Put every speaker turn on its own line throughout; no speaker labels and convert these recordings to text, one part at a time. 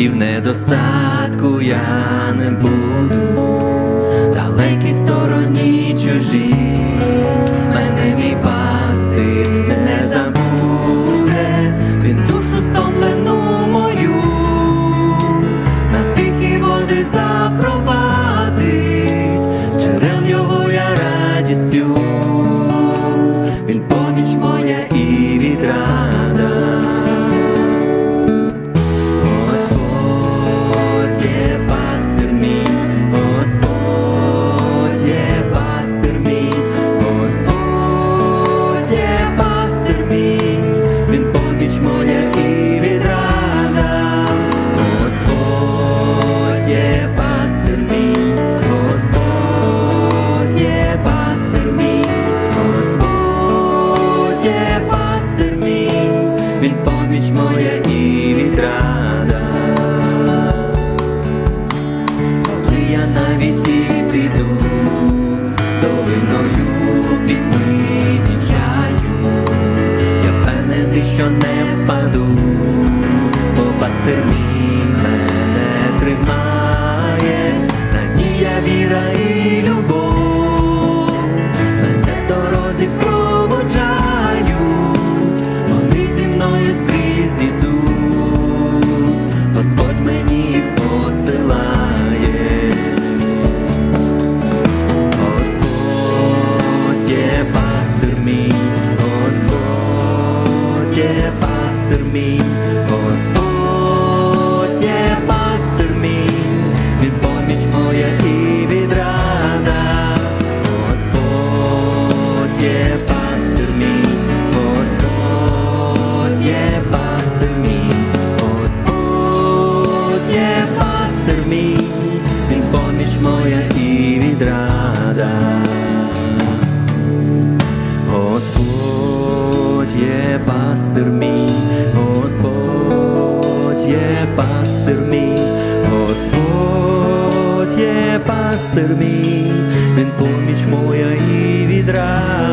і в недостатку я не буду далекі стороні. що не впаду, попасти мій Господа, Господь є пастир мій, Господь є пастир мій, Господь є пастир мій, він поміч моя і відра.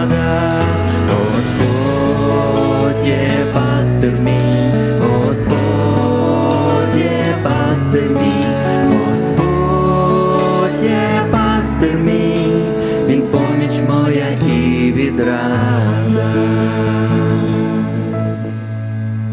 від.